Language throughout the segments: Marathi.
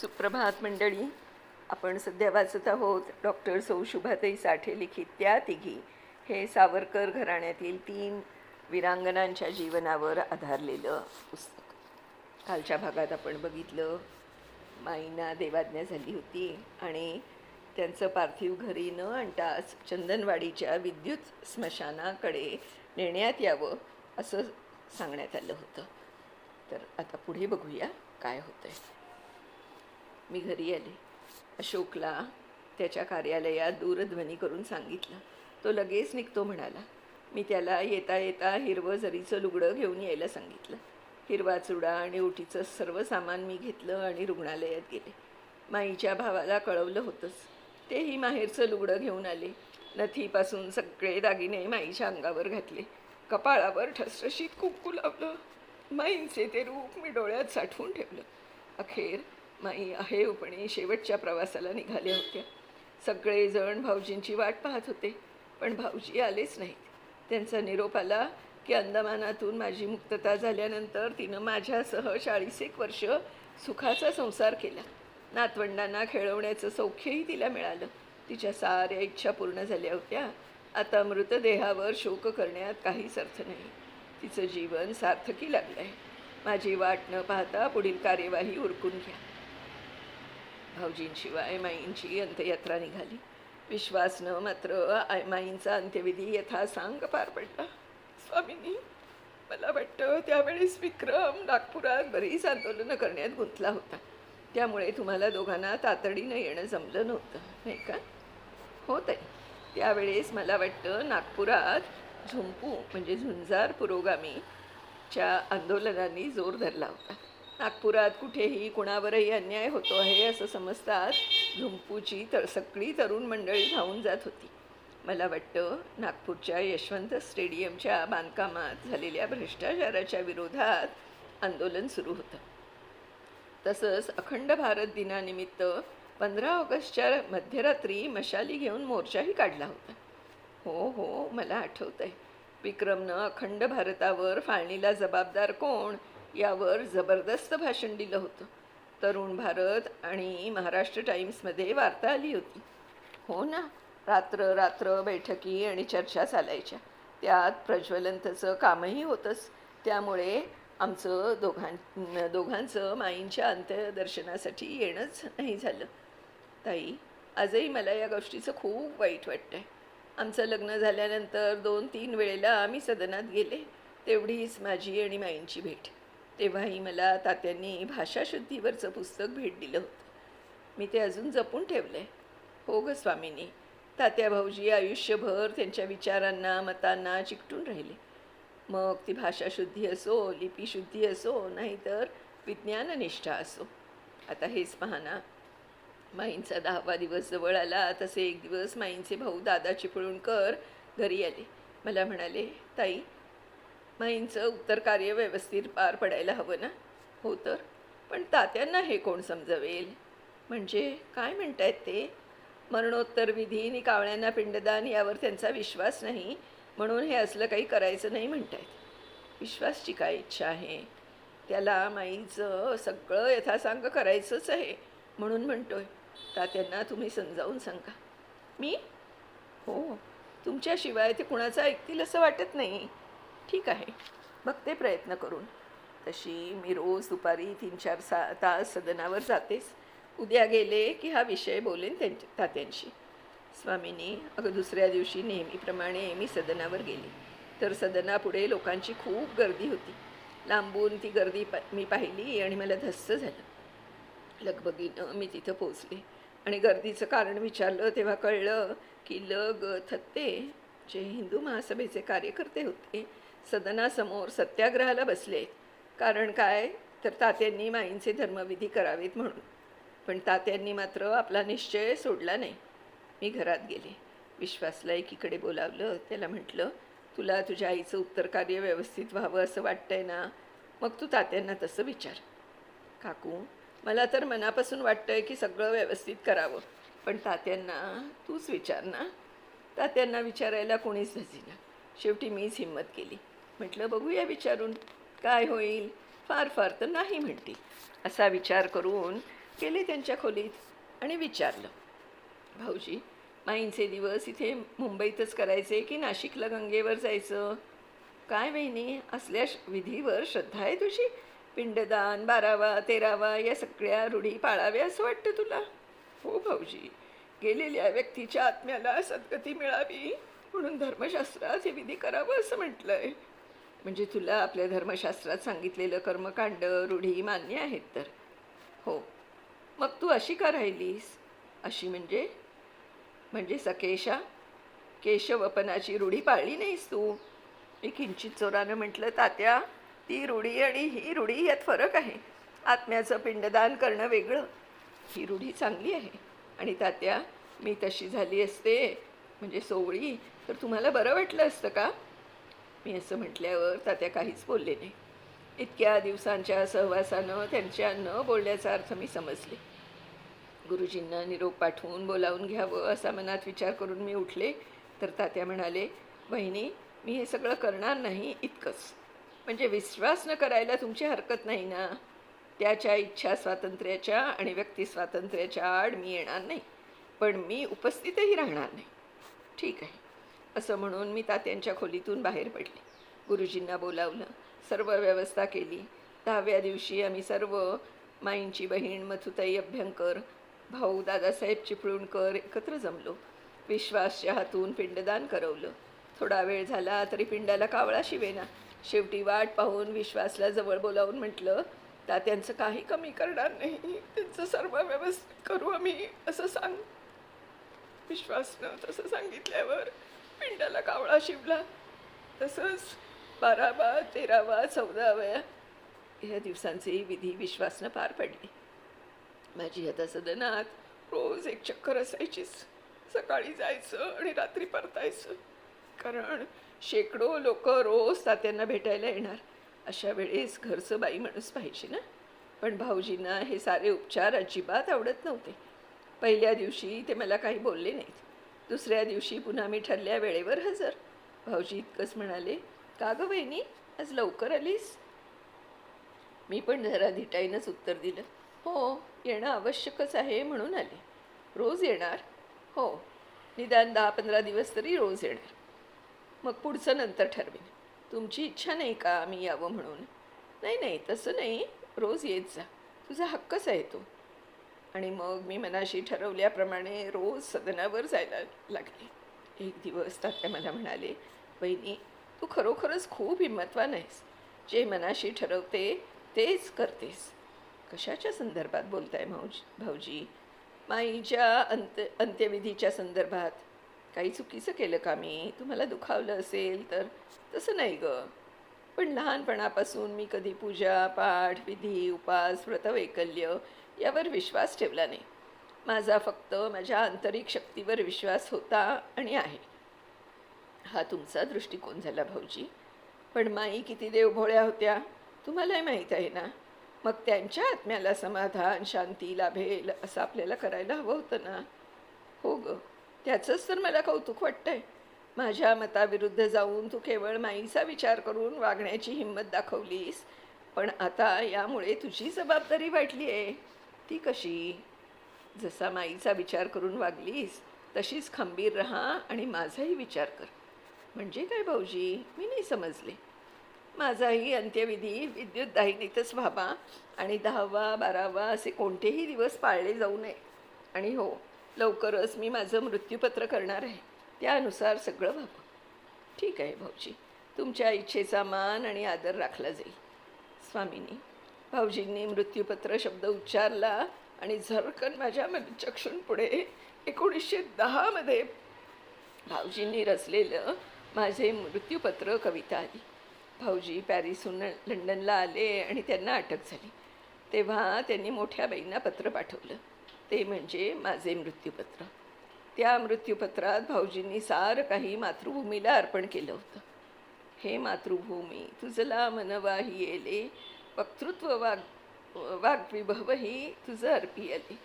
सुप्रभात मंडळी. आपण सध्या वाचत आहोत डॉक्टर सौ शुभाताई साठे लिखित त्या तिघी. हे सावरकर घराण्यातील तीन वीरांगनांच्या जीवनावर आधारलेलं पुस्तक. कालच्या भागात आपण बघितलं माईंना देवाज्ञा झाली होती आणि त्यांचं पार्थिव घरी न आणताच चंदनवाडीच्या विद्युत स्मशानाकडे नेण्यात यावं असं सांगण्यात आलं होतं. तर आता पुढे बघूया काय होतं आहे मी घरी आले. अशोकला त्याच्या कार्यालयात दूरध्वनी करून सांगितलं. तो लगेच निघतो म्हणाला. मी त्याला येता येता हिरवं जरीचं लुगडं घेऊन यायला सांगितलं. हिरवा चुडा आणि ओटीचं सर्व सामान मी घेतलं आणि रुग्णालयात गेले. माईच्या भावाला कळवलं होतंच. तेही माहेरचं लुगडं घेऊन आले. नथीपासून सगळे दागिने माईच्या अंगावर घातले. कपाळावर ठसठशीत कुंकू लावलं. माईंचे ते रूप मी डोळ्यात साठवून ठेवलं. अखेर माई अहेवपणे शेवटच्या प्रवासाला निघाल्या होत्या सगळेजण भाऊजींची वाट पाहत होते पण भाऊजी आलेच नाहीत. त्यांचा निरोप आला की अंदमानातून माझी मुक्तता झाल्यानंतर तिनं माझ्यासह चाळीसेक वर्ष सुखाचा संसार केला. नातवंडांना खेळवण्याचं सौख्यही तिला मिळालं. तिच्या साऱ्या इच्छा पूर्ण झाल्या होत्या. आता मृतदेहावर शोक करण्यात काहीच अर्थ नाही. तिचं जीवन सार्थकी लागलं आहे माझी वाट न पाहता पुढील कार्यवाही उरकून घ्या. भाऊजींशिवाय माईंची अंत्ययात्रा निघाली. विश्वासनं मात्र आय- माईंचा अंत्यविधी यथासांग पार पडला. स्वामींनी मला वाटतं त्यावेळेस विक्रम नागपुरात बरीच आंदोलनं करण्यात गुंतला होता. त्यामुळे तुम्हाला दोघांना तातडीनं येणं जमलं नव्हतं नाही का? होत आहे त्यावेळेस मला वाटतं नागपुरात झुंपू म्हणजे झुंजार पुरोगामीच्या आंदोलनांनी जोर धरला होता. नागपुरात कुठेही कुणावरही अन्याय होतो आहे असं समजतात. झुंपूची तर सगळी तरुण मंडळी धावून जात होती. मला वाटतं नागपूरच्या यशवंत स्टेडियमच्या बांधकामात झालेल्या भ्रष्टाचाराच्या विरोधात आंदोलन सुरू होतं. तसंच अखंड भारत दिनानिमित्त पंधरा ऑगस्टच्या मध्यरात्री मशाली घेऊन मोर्चाही काढला होता. हो हो मला आठवत आहे विक्रमनं अखंड भारतावर फाळणीला जबाबदार कोण यावर जबरदस्त भाषण दिलं होतं. तरुण भारत आणि महाराष्ट्र टाईम्समध्ये वार्ता आली होती. हो ना रात्र रात्र बैठकी आणि चर्चा चालायच्या. त्यात प्रज्वलंतचं कामही होतंच. त्यामुळे आमचं दोघां दोघांचं माईंच्या अंत्यदर्शनासाठी येणंच नाही झालं. ताई आजही मला या गोष्टीचं खूप वाईट वाटतं आहे आमचं लग्न झाल्यानंतर दोन तीन वेळेला आम्ही सदनात गेले. तेवढीच माझी आणि माईंची भेट. तेव्हाही मला तात्यांनी भाषाशुद्धीवरचं पुस्तक भेट दिलं होतं. मी ते अजून जपून ठेवलं. आहे हो ग स्वामीनी तात्या भाऊजी आयुष्यभर त्यांच्या विचारांना मतांना चिकटून राहिले. मग ती भाषाशुद्धी असो लिपीशुद्धी असो नाहीतर विज्ञाननिष्ठा असो. आता हेच पहा ना. माईंचा दहावा दिवस जवळ आला तसे एक दिवस माईंचे भाऊ दादा चिपळूणकर घरी आले. मला म्हणाले ताई माईंचं उत्तर कार्य व्यवस्थित पार पडायला हवं ना? हो तर? पण तात्यांना हे कोण समजवेल? म्हणजे काय म्हणतायत ते? मरणोत्तर विधी आणि कावळ्यांना पिंडदान यावर त्यांचा विश्वास नाही म्हणून हे असलं काही करायचं नाही म्हणतायत. विश्वासची काय इच्छा आहे? त्याला माईचं सगळं यथासांग करायचंच आहे म्हणून म्हणतोय. तात्यांना तुम्ही समजावून सांगा. मी? हो. तुमच्याशिवाय ते कुणाचं ऐकतील असं वाटत नाही. ठीक आहे. बघते प्रयत्न करून. तशी मी रोज दुपारी तीन चार सा तास सदनावर जातेच. उद्या गेले की हा विषय बोलेन त्यांच्या तात्यांशी. स्वामींनी अगं दुसऱ्या दिवशी नेहमीप्रमाणे मी सदनावर गेले. तर सदनापुढे लोकांची खूप गर्दी होती. लांबून ती गर्दी पा मी पाहिली आणि मला धस्स झालं. लगबगीनं मी तिथं पोचले. आणि गर्दीचं कारण विचारलं तेव्हा कळलं की लग थत्ते जे हिंदू महासभेचे कार्यकर्ते होते सदनासमोर सत्याग्रहाला बसले. कारण काय? तर तात्यांनी माईंचे धर्मविधी करावेत म्हणून. पण तात्यांनी मात्र आपला निश्चय सोडला नाही. मी घरात गेले. विश्वासला एकीकडे बोलावलं. त्याला म्हटलं तुला तुझ्या आईचं उत्तर कार्य व्यवस्थित व्हावं असं वाटतंय ना? मग तू तात्यांना तसं विचार. काकू मला तर मनापासून वाटतंय की सगळं व्यवस्थित करावं. पण तात्यांना तूच विचार ना? तात्यांना विचारायला कोणीच धजीना शेवटी मीच हिंमत केली. म्हटलं बघूया विचारून काय होईल. फार फार तर नाही म्हणती. असा विचार करून गेले त्यांच्या खोलीत आणि विचारलं. भाऊजी माईंचे दिवस इथे मुंबईतच करायचे की नाशिकला गंगेवर जायचं? काय वहिनी असल्या विधीवर श्रद्धा आहे तुझी? पिंडदान बारावा तेरावा या सगळ्या रूढी पाळाव्या असं वाटतं तुला? हो भाऊजी गेलेल्या व्यक्तीच्या आत्म्याला सद्गती मिळावी म्हणून धर्मशास्त्रात हे विधी करावं असं म्हटलं आहे म्हणजे तुला आपल्या धर्मशास्त्रात सांगितलेलं कर्मकांड रूढी मान्य आहेत तर. हो. मग तू अशी का राहिलीस? अशी म्हणजे? म्हणजे सकेशा? केशवपनाची रूढी पाळली नाहीस तू? मी किंचित चोरानं म्हटलं तात्या ती रूढी आणि ही रूढी यात फरक आहे. आत्म्याचं पिंडदान करणं वेगळं. ही रूढी चांगली आहे. आणि तात्या मी तशी झाली असते म्हणजे सोवळी तर तुम्हाला बरं वाटलं असतं का? मी असं म्हटल्यावर तात्या काहीच बोलले नाही. इतक्या दिवसांच्या सहवासानं त्यांच्या न बोलण्याचा अर्थ मी समजले. गुरुजींना निरोप पाठवून बोलावून घ्यावं असा मनात विचार करून मी उठले. तर तात्या म्हणाले बहिणी मी हे सगळं करणार नाही इतकंच. म्हणजे विश्वास न करायला तुमची हरकत नाही ना? त्याच्या इच्छा स्वातंत्र्याच्या आणि व्यक्ती स्वातंत्र्याच्या आड मी येणार नाही. पण मी उपस्थितही राहणार नाही. ठीक आहे. असं म्हणून मी तात्यांच्या खोलीतून बाहेर पडले. गुरुजींना बोलावलं सर्व व्यवस्था केली. दहाव्या दिवशी आम्ही सर्व माईंची बहीण मथुताई अभ्यंकर भाऊ दादासाहेब चिपळूणकर एकत्र जमलो. विश्वासच्या हातून पिंडदान करवलं. थोडा वेळ झाला तरी पिंडाला कावळा शिवेना. शेवटी वाट पाहून विश्वासला जवळ बोलावून म्हटलं तात्यांचं काही कमी करणार नाही. त्यांचं सर्व व्यवस्थित करू आम्ही असं सांग. विश्वासनं तसं सांगितल्यावर पिंडाला कावळा शिवला. तसंच बारावा तेरावा चौदाव्या ह्या दिवसांचे विधी विश्वासनं पार पडले. माझी आता सदनात रोज एक चक्कर असायचीच. सकाळी जायचं आणि रात्री परतायचं. कारण शेकडो लोक रोज तात्यांना भेटायला येणार. अशा वेळेस घरचं बाई माणूस पाहिजे ना? पण भाऊजींना हे सारे उपचार अजिबात आवडत नव्हते. पहिल्या दिवशी ते मला काही बोलले नाहीत. दुसऱ्या दिवशी पुन्हा मी ठरल्या वेळेवर हजर. भाऊजी इतकंच म्हणाले का गं बहिणी आज लवकर आलीस? मी पण जरा धिटाईनंच उत्तर दिलं हो येणं आवश्यकच आहे म्हणून आले. रोज येणार? हो निदान दहा पंधरा दिवस तरी रोज येणार. मग पुढचं नंतर ठरवेन. तुमची इच्छा नाही का मी यावं म्हणून? नाही नाही तसं नाही रोज येत जा. तुझा हक्कच आहे तो. आणि मग मी मनाशी ठरवल्याप्रमाणे रोज सदनावर जायला लागले. एक दिवस तात्या मला म्हणाले बहिणी तू खरोखरच खूप हिंमतवान आहेस. जे मनाशी ठरवते तेच करतेस. कशाच्या संदर्भात बोलताय भाऊजी भाऊजी? माईच्या अंत अंत्यविधीच्या संदर्भात. काही चुकीचं केलं का मी? तुम्हाला दुखावलं असेल तर तसं नाही गं. पण लहानपणापासून मी कधी पूजा पाठ विधी उपास व्रतवैकल्य यावर विश्वास ठेवला नाही. माझा फक्त माझ्या आंतरिक शक्तीवर विश्वास होता आणि आहे. हा तुमचा दृष्टिकोन झाला भाऊजी. पण माई किती देवभोळ्या होत्या तुम्हालाही माहीत आहे ना? मग त्यांच्या आत्म्याला समाधान शांती लाभेल असं आपल्याला करायला हवं होतं ना? हो ग त्याचंच तर मला कौतुक वाटतंय. माझ्या मताविरुद्ध जाऊन तू केवळ माईचा विचार करून वागण्याची हिंमत दाखवलीस पण आता यामुळे तुझी जबाबदारी वाटली आहे ती कशी? जसा माईचा विचार करून वागलीस तशीच खंबीर राहा आणि माझाही विचार कर. म्हणजे काय भाऊजी? मी नाही समजले. माझाही अंत्यविधी विद्युत दाहिनीतच व्हावा आणि दहावा बारावा असे कोणतेही दिवस पाळले जाऊ नये. आणि हो लवकरच मी माझं मृत्यूपत्र करणार आहे. त्यानुसार सगळं व्हावं. ठीक आहे भाऊजी. तुमच्या इच्छेचा मान आणि आदर राखला जाईल. स्वामीनी. भाऊजींनी मृत्यूपत्र शब्द उच्चारला आणि झरकन माझ्या चक्षुंपुढे एकोणीसशे दहामध्ये भाऊजींनी रचलेलं माझे मृत्यूपत्र कविता आली. भाऊजी पॅरिसहून लंडनला आले आणि त्यांना अटक झाली. तेव्हा त्यांनी मोठ्या बाईंना पत्र पाठवलं. ते म्हणजे माझे मृत्यूपत्र. त्या मृत्यूपत्रात भाऊजींनी सारं काही मातृभूमीला अर्पण केलं होतं. हे मातृभूमी तुझला मनवाही येले वक्तृत्व वाग वाग्विभवही तुझं अर्पी आली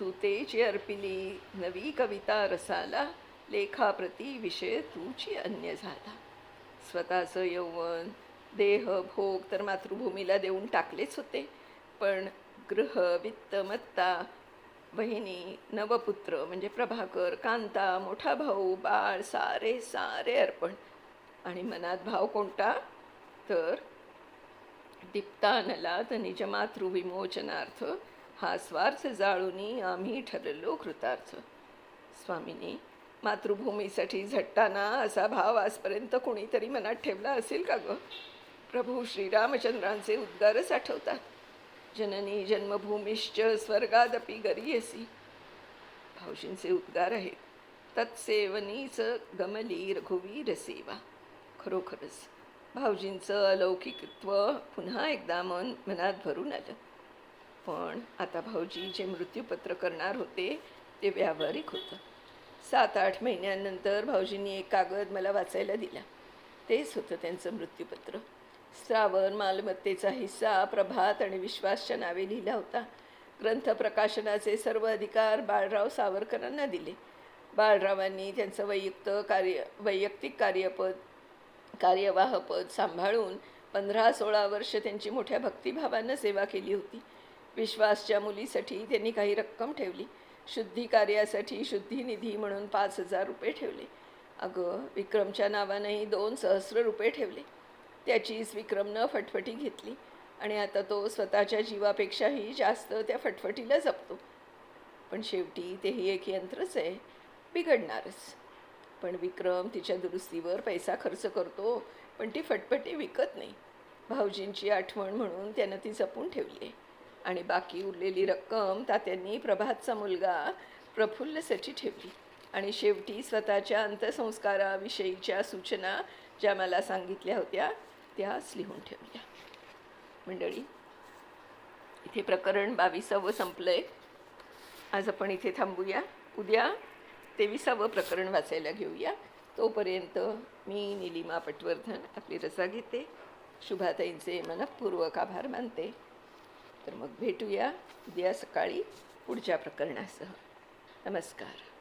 तू तेची अर्पिली नवी कविता रसाला लेखाप्रती विषय तूची अन्य झाला. स्वतःचं यौवन देह भोग तर मातृभूमीला देऊन टाकलेच होते. पण गृह वित्तमत्ता बहिणी नवपुत्र म्हणजे प्रभाकर कांता मोठा भाऊ बाळ सारे सारे अर्पण. आणि मनात भाव कोणता? तर दीप्तानला निज मातृविमोचनार्थ हा स्वार्थ जाळूनी आम्ही ठरलो कृतार्थ. स्वामिनी मातृभूमीसाठी झटताना असा भाव आजपर्यंत कोणीतरी मनात ठेवला असेल का ग? प्रभू श्रीरामचंद्रांचे उद्गारच आठवतात जननी जन्मभूमीश्च स्वर्गादपी गरीयसी. भाऊजींचे उद्गार आहेत. तत्सेवनीच गमली रघुवीर सेवा. खरोखरच भाऊजींचं अलौकिकत्व पुन्हा एकदा मन मनात भरून आलं. पण आता भाऊजी जे मृत्यूपत्र करणार होते ते व्यावहारिक होतं. सात आठ महिन्यांनंतर भाऊजींनी एक कागद मला वाचायला दिला. तेच होतं त्यांचं मृत्यूपत्र. श्रावण मालमत्तेचा हिस्सा प्रभात आणि विश्वासच्या नावे लिहिला होता. ग्रंथ प्रकाशनाचे सर्व अधिकार बाळराव सावरकरांना दिले. बाळरावांनी त्यांचं वैयक्त कार्य वैयक्तिक कार्यपद कार्यवाह पद सांभाळून पंधरा सोळा वर्ष त्यांची मोठ्या भक्तिभावानं सेवा केली होती. विश्वासच्या मुलीसाठी त्यांनी काही रक्कम ठेवली. शुद्धी कार्यासाठी शुद्धी निधी म्हणून पाच हजार रुपये ठेवले. अगं विक्रमच्या नावानंही दोन सहस्र रुपये ठेवले. त्याचीच विक्रमनं फटफटी घेतली आणि आता तो स्वतःच्या जीवापेक्षाही जास्त त्या फटफटीला जपतो. पण शेवटी तेही एक यंत्रच आहे. बिघडणारच. पण विक्रम तिच्या दुरुस्तीवर पैसा खर्च करतो पण ती फटफटी विकत नाही. भाऊजींची आठवण म्हणून त्यानं ती जपून ठेवली आहे आणि बाकी उरलेली रक्कम तात्यांनी प्रभातचा मुलगा प्रफुल्लसाठी ठेवली. आणि शेवटी स्वतःच्या अंत्यसंस्काराविषयीच्या सूचना ज्या मला सांगितल्या होत्या त्याच लिहून ठेवल्या. मंडळी इथे प्रकरण बावीसावं संपलं आहे आज आपण इथे थांबूया. उद्या तेविसावं प्रकरण वाचायला घेऊया. तोपर्यंत मी निलिमा पटवर्धन आपली रजा घेते. शुभाताईंचे मनपूर्वक आभार मानते. तर मग भेटूया उद्या सकाळी पुढच्या प्रकरणासह. नमस्कार.